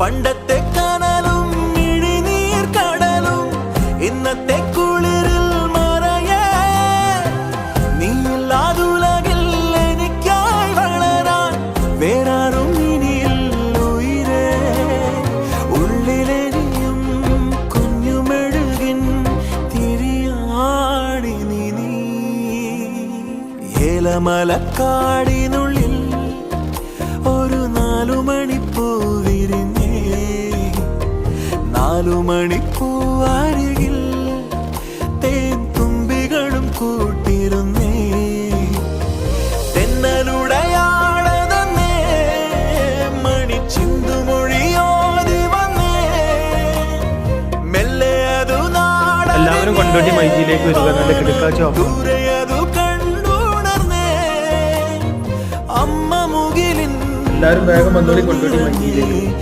പണ്ടത്തെ കനലും ഇഴിനീർ കടലും ഇന്നത്തെ കുളിരിൽ മറയേ. നീയില്ലാതുലകിൽ എനിക്കായി വളരാൻ വേറാറും ഇനിയില്ല ഉയരേ. ഉള്ളിലെനിയും കുഞ്ഞുമെഴുകിൻ തിരിയാടി നീ. ഏലമലക്കാടിനുള്ളിൽ നാലു മണിപ്പൂ അരികിൽ തേൻ തുമ്പികളും കൂട്ടിരുന്നേ. തെന്നലുടയാളതന്നേ വന്നേ. മെല്ലെ അതു എല്ലാവരും കൊണ്ടോട്ടി മൈജിയിലേക്ക് വരിക നല്ല കിടക്കാച്ച ഓഫർ എല്ലാവരും വേഗം വന്നോളി കൊണ്ടോട്ടി മൈജിയിലേക്ക്.